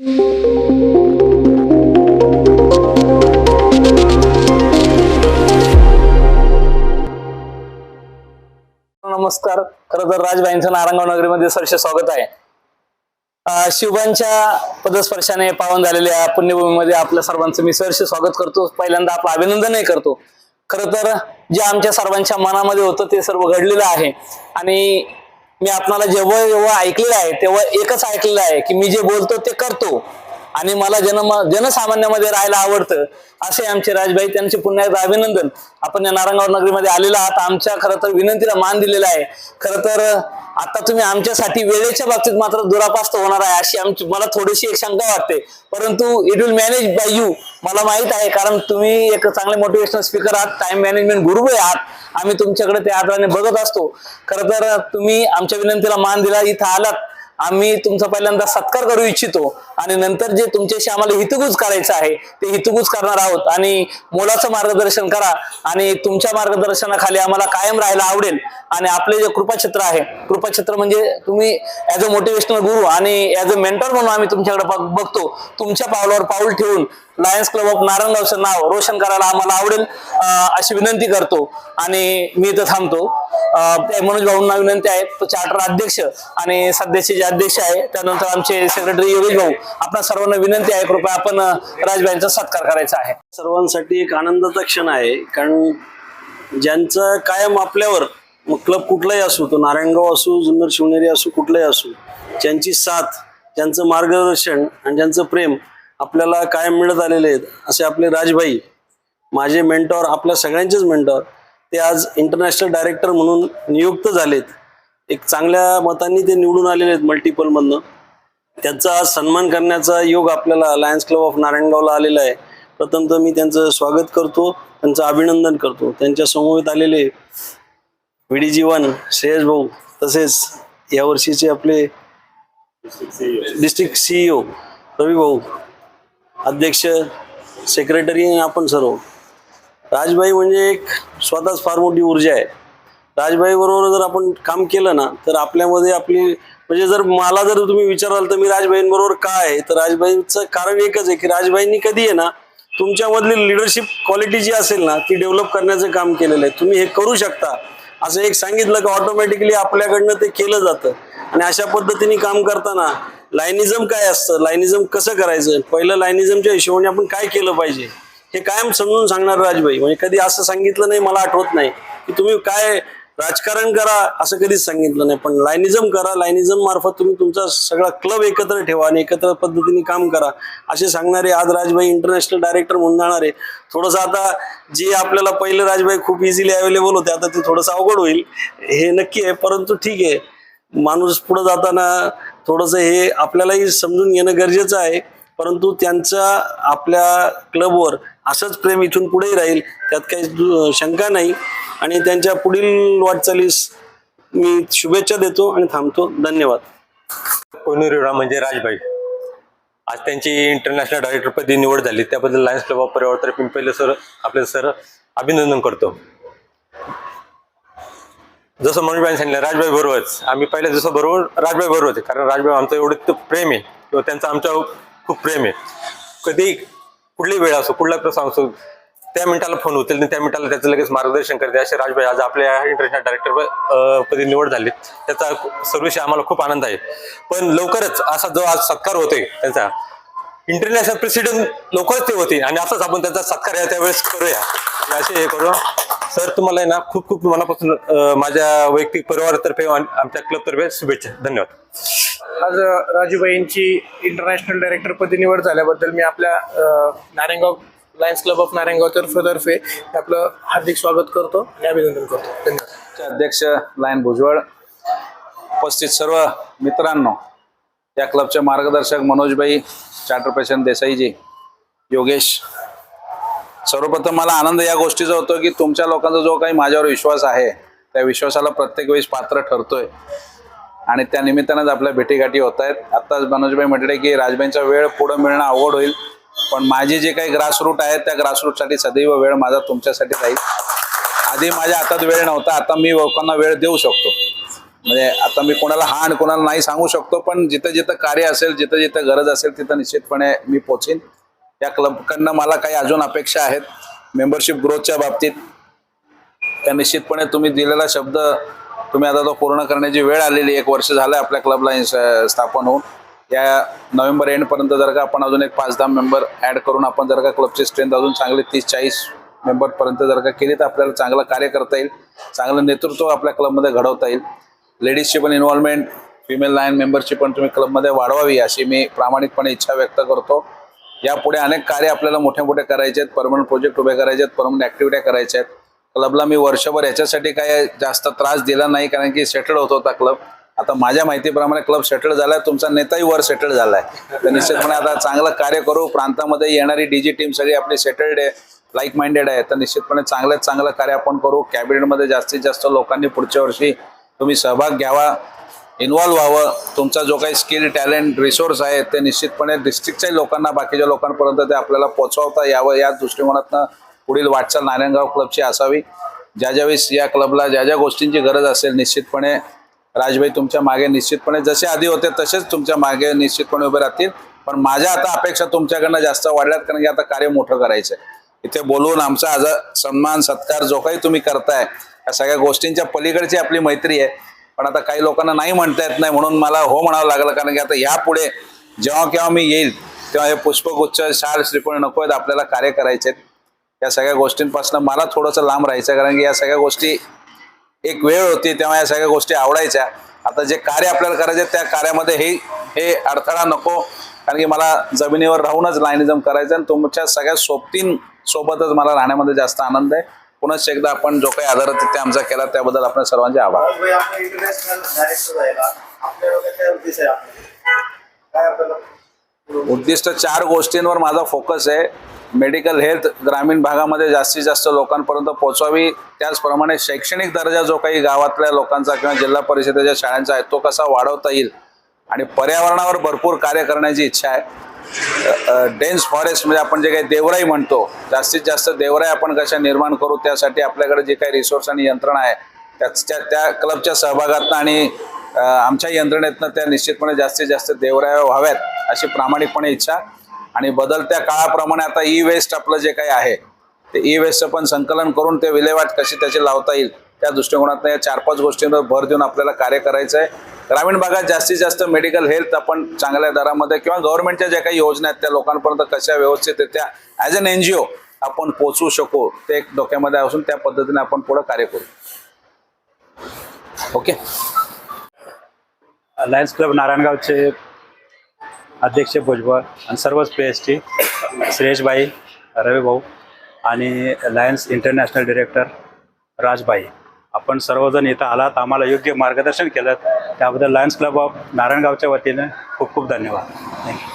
नमस्कार. खर तर राजबाईंचं नारायणगाव नगरीमध्ये सरसे स्वागत आहे. शिवबांच्या पदस्पर्शाने पावन झालेल्या पुण्यभूमीमध्ये आपल्या सर्वांचं मी सरसे स्वागत करतो. पहिल्यांदा आपलं अभिनंदनही करतो. खर तर जे आमच्या सर्वांच्या मनामध्ये होतं ते सर्व घडलेलं आहे. आणि मी आपणाला जेव्हा जेव्हा ऐकलेलं आहे तेव्हा एकच ऐकलेलं आहे की मी जे बोलतो ते करतो. आणि मला जन जनसामान्यामध्ये राहायला आवडतं. असे आमचे राजबाई त्यांचे पुन्हा एकदा अभिनंदन. आपण या नारायणगाव नगरीमध्ये आलेला आहात. आमच्या खरं तर विनंतीला मान दिलेला आहे. खरं तर आता तुम्ही आमच्यासाठी वेळेच्या बाबतीत मात्र दुरापास्त होणार आहे अशी आमची मला थोडीशी एक शंका वाटते. परंतु it will manage by you मला माहीत आहे कारण तुम्ही एक चांगले मोटिवेशनल स्पीकर आहात. टाइम मॅनेजमेंट गुरु आहात. आम्ही तुमच्याकडे त्या आदराने बघत असतो. खरं तर तुम्ही आमच्या विनंतीला मान दिला. इथं आलात. आम्ही तुमचा पहिल्यांदा सत्कार करू इच्छितो आणि नंतर जे तुमच्याशी आम्हाला हितगुज करायचं आहे ते हितगुज करणार आहोत. आणि मोलाचं मार्गदर्शन करा आणि तुमच्या मार्गदर्शनाखाली आम्हाला कायम राहायला आवडेल. आणि आपले जे कृपाछत्र आहे कृपाछत्र म्हणजे तुम्ही ॲज अ मोटिवेशनल गुरु आणि ॲज अ मेंटर म्हणून आम्ही तुमच्याकडे बघतो. तुमच्या पावलावर पाऊल ठेवून लायन्स क्लब ऑफ नारायणगावचं नाव रोशन करायला आम्हाला आवडेल अशी विनंती करतो आणि मी इथं थांबतो. मनोज भाऊंना विनंती आहे तो चार्टर अध्यक्ष आणि सध्याचे जे अध्यक्ष आहे त्यानंतर आमचे सेक्रेटरी योगेश भाऊ आपल्या सर्वांना विनंती आहे कृपया आपण राजभाईंचा राजबाईंचा सत्कार करायचा आहे. सर्वांसाठी एक आनंदाचा क्षण आहे कारण ज्यांचं कायम आपल्यावर मग क्लब कुठलाही असो तो नारायणगाव असो जुन्नर शिवनेरी असो कुठलाही असो ज्यांची साथ ज्यांचं मार्गदर्शन आणि ज्यांचं प्रेम आपल्याला कायम मिळत आलेले आहेत असे आपले राजभाई माझे मेंटॉर आपल्या सगळ्यांचेच मेंटॉर ते आज इंटरनॅशनल डायरेक्टर म्हणून नियुक्त झालेत. एक चांगल्या मतांनी ते निवडून आलेले आहेत मल्टिपलमधनं त्यांचा आज सन्मान करण्याचा योग आपल्याला लायन्स क्लब ऑफ नारायणगावला आलेला आहे. प्रथमतः मी त्यांचं स्वागत करतो त्यांचं अभिनंदन करतो. त्यांच्या समवेत आलेले व्ही डी वन श्रेयस भाऊ तसेच यावर्षीचे आपले डिस्ट्रिक्ट सीईओ रवी भाऊ अध्यक्ष सेक्रेटरी आणि आपण सर्व. राजबाई म्हणजे एक स्वतःच फार मोठी ऊर्जा आहे. राजबाईबरोबर जर आपण काम केलं ना तर आपल्यामध्ये आपली म्हणजे जर मला जर तुम्ही विचाराल तर मी राजबाईंबरोबर का आहे? तर राजबाईंचं कारण एकच आहे की राजबाईंनी कधी आहे ना तुमच्यामधली लिडरशिप क्वालिटी जी असेल ना ती डेव्हलप करण्याचं काम केलेलं आहे. तुम्ही हे करू शकता. असं एक सांगितलं की ऑटोमॅटिकली आपल्याकडनं ते केलं जातं. आणि अशा पद्धतीने काम करताना लायनिझम काय असतं? लायनिझम कसं करायचं? पहिलं लायनिझमच्या हिशोबाने आपण काय केलं पाहिजे? हे कायम समजून सांगणार राजबाई. म्हणजे कधी असं सांगितलं नाही मला आठवत नाही. की तुम्ही काय राजकारण करा असं कधीच सांगितलं नाही. पण लायनिझम करा लायनिझम मार्फत तुम्ही तुमचा सगळा क्लब एकत्र ठेवा आणि एकत्र पद्धतीने काम करा. असे सांगणारे आज राजबाई इंटरनॅशनल डायरेक्टर म्हणून जाणारे थोडंसं आता जे आपल्याला पहिलं राजबाई खूप इझिली अवेलेबल होते आता ते थोडंसं अवघड होईल. हे नक्की आहे परंतु ठीक आहे. माणूस पुढं जाताना थोडंसं हे आपल्यालाही समजून घेणं गरजेचं आहे. परंतु त्यांचा आपल्या क्लबवर असंच प्रेम इथून पुढेही राहील त्यात काही शंका नाही. आणि त्यांच्या पुढील वाटचालीस मी शुभेच्छा देतो आणि थांबतो. धन्यवाद. कोनुरीरा म्हणजे राजबाई. आज त्यांची इंटरनॅशनल डायरेक्टरपदी निवड झाली. त्याबद्दल लायन्स क्लब ऑफ परिवार मी पहिले सर आपले सर अभिनंदन करतो. जसं मनोजबाई सांगितलं राजबाई बरोबरच. आम्ही पहिले जसं बरोबर राजबाई बरोबर आहे कारण राजबाई आमचं एवढं प्रेम आहे. किंवा त्यांचं आमच्यावर खूप प्रेम आहे. कधी कुठलीही वेळ असो कुठला प्रसंग असो त्या मिनिटाला फोन होतील आणि त्या मिनिटाला त्याचं लगेच मार्गदर्शन करते. असे राजबाई आज आपल्या इंटरनॅशनल डायरेक्टर पदी निवड झाली त्याचा सर्वविषयी आम्हाला खूप आनंद आहे. पण लवकरच असा जो आज सत्कार होतोय त्यांचा इंटरनॅशनल प्रेसिडेंट लवकरच ते होते आणि असंच आपण त्यांचा सत्कार या त्यावेळेस करूया. असे हे करू. सर तुम्हाला आहे ना खूप खूप मनापासून माझ्या वैयक्तिक परिवारातर्फे आणि आमच्या क्लबतर्फे शुभेच्छा. धन्यवाद. आज राजूबाईंची इंटरनॅशनल डायरेक्टर पदी निवड झाल्याबद्दल मी आपल्या Narayangaon Lions Club of Narayangaon तर्फे तर्फे आपलं हार्दिक स्वागत करतो आणि अभिनंदन करतो. धन्यवाद. अध्यक्ष लायन भुजबळ उपस्थित सर्व मित्रांनो या क्लबचे मार्गदर्शक मनोजबाई चार्टर पेशंट देसाईजी योगेश सर्वप्रथम मला आनंद या गोष्टीचा होतो की तुमच्या लोकांचा जो काही माझ्यावर विश्वास आहे त्या विश्वासाला प्रत्येक वेळेस पात्र ठरतोय. आणि त्या निमित्तानंच आपल्या भेटीगाठी होत आहेत आत्ताच मनोजबाई म्हटले की राजबाईंचा वेळ पुढं मिळणं अवघड होईल पण माझी जे काही ग्रासरूट आहेत त्या ग्रासरूटसाठी सदैव वेळ माझा तुमच्यासाठी राहील. आधी माझ्या हातात वेळ नव्हता आता मी लोकांना वेळ देऊ शकतो. म्हणजे आता मी कोणाला हा आणि कोणाला नाही सांगू शकतो पण जिथं जिथं कार्य असेल जिथं जिथं गरज असेल तिथं निश्चितपणे मी पोचेन. या क्लबकडनं मला काही अजून अपेक्षा आहेत. मेंबरशिप ग्रोथच्या बाबतीत. त्या निश्चितपणे तुम्ही दिलेला शब्द तुम्ही आता तो पूर्ण करण्याची वेळ आलेली एक वर्ष झालं आपल्या क्लबला स्थापन होऊन. या नोव्हेंबर एंडपर्यंत जर का आपण अजून एक पाच दहा मेंबर ॲड करून आपण जर का क्लबची स्ट्रेंथ अजून चांगली तीस चाळीस मेंबरपर्यंत जर का केली तर आपल्याला चांगलं कार्य करता येईल. चांगलं नेतृत्व आपल्या क्लबमध्ये घडवता येईल. लेडीजची पण इन्व्हॉल्वमेंट फिमेल लाईन मेंबरची पण तुम्ही क्लबमध्ये वाढवावी अशी मी प्रामाणिकपणे इच्छा व्यक्त करतो. यापुढे अनेक कार्य आपल्याला मोठ्या मोठ्या करायचे आहेत परमनंट प्रोजेक्ट उभे करायचे आहेत परमनंट ॲक्टिव्हिट्या करायच्या आहेत क्लबला मी वर्षभर याच्यासाठी काय जास्त त्रास दिला नाही कारण की सेटल होत होता क्लब आता माझ्या माहितीप्रमाणे क्लब सेटल झालाय तुमचा नेताही वर सेटल झाला आहे तर निश्चितपणे आता चांगलं कार्य करू प्रांतामध्ये येणारी डीजी टीम सगळी आपली सेटल्ड आहे लाईक माइंडेड आहे. तर निश्चितपणे चांगल्यात चांगलं कार्य आपण करू. कॅबिनेटमध्ये जास्तीत जास्त लोकांनी पुढच्या वर्षी तुम्ही सहभाग घ्यावा. इन्व्हॉल्व व्हावं. तुमचा जो काही स्किल टॅलेंट रिसोर्स आहे ते निश्चितपणे डिस्ट्रिक्टच्याही लोकांना बाकीच्या लोकांपर्यंत ते आपल्याला पोचवता यावं. या दृष्टिकोनातनं पुढील वाटचाल नारायणगाव क्लबची असावी. ज्या ज्यावेळेस या क्लबला ज्या ज्या गोष्टींची गरज असेल निश्चितपणे राजभाई तुमच्या मागे निश्चितपणे जसे आधी होते तसेच तुमच्या मागे निश्चितपणे उभे राहतील. पण माझ्या आता अपेक्षा तुमच्याकडनं जास्त वाढल्यात कारण की आता कार्य मोठं करायचं आहे इथे बोलून आमचा आज सन्मान सत्कार जो काही तुम्ही करताय या सगळ्या गोष्टींच्या पलीकडची आपली मैत्री आहे. पण आता काही लोकांना नाही म्हणता येत नाही म्हणून मला हो म्हणावं लागलं कारण की आता यापुढे जेव्हा केव्हा मी येईल तेव्हा हे पुष्पगुच्छ शाल श्रीफळ नको आहेत आपल्याला कार्य करायचे आहेत. या सगळ्या गोष्टींपासून मला थोडंसं लांब राहायचं कारण की या सगळ्या गोष्टी एक वेळ होती तेव्हा या सगळ्या गोष्टी आवडायच्या. आता जे कार्य आपल्याला करायचे त्या कार्यामध्ये हे हे अडथळा नको. कारण की मला जमिनीवर राहूनच लायनिझम करायचं आणि तुमच्या सगळ्या सोबतींसोबतच मला राहण्यामध्ये जास्त आनंद आहे. पुनश्च एकदा आपण जो काही आदर तिथे आमचा केला त्याबद्दल आपण सर्वांचे आभार. उद्दिष्ट चार गोष्टींवर माझा फोकस आहे. मेडिकल हेल्थ ग्रामीण भागामध्ये जास्तीत जास्त लोकांपर्यंत पोहोचावी. त्याचप्रमाणे शैक्षणिक दर्जा जो काही गावातल्या लोकांचा किंवा जिल्हा परिषदेच्या शाळांचा आहे तो कसा वाढवता येईल आणि पर्यावरणावर भरपूर कार्य करण्याची इच्छा आहे. डेन्स फॉरेस्टमध्ये म्हणजे आपण जे काही देवराई म्हणतो जास्तीत जास्त देवराई आपण कशा निर्माण करू त्यासाठी आपल्याकडे जे काही रिसोर्स आणि यंत्रणा आहे त्याच्या त्या क्लबच्या सहभागातनं आणि आमच्या यंत्रणेतनं त्या निश्चितपणे जास्तीत जास्त देवराया व्हाव्यात अशी प्रामाणिकपणे इच्छा. आणि बदलत्या काळाप्रमाणे आता ई वेस्ट आपलं जे काही आहे ते ई वेस्टचं पण संकलन करून ते विल्हेवाट कशी त्याची लावता येईल त्या दृष्टिकोनातनं या चार पाच गोष्टींवर भर देऊन आपल्याला कार्य करायचं आहे ग्रामीण भागात जास्तीत जास्त मेडिकल हेल्थ आपण चांगल्या दरामध्ये किंवा गव्हर्नमेंटच्या ज्या काही योजना आहेत त्या लोकांपर्यंत कशा व्यवस्थित त्या ॲज अन एन जी ओ आपण पोचवू शकू ते एक डोक्यामध्ये असून त्या पद्धतीने आपण पुढं कार्य करू. ओके लायन्स क्लब नारायणगावचे अध्यक्ष भुजबळ आणि सर्वच पी एस टी श्रेयसबाई रविभाऊ आणि लायन्स इंटरनॅशनल डिरेक्टर राजबाई. आपण सर्वजण इथं आलात आम्हाला योग्य मार्गदर्शन केलं त्याबद्दल लायन्स क्लब ऑफ नारायणगावच्या वतीनं खूप खूप धन्यवाद. थँक्यू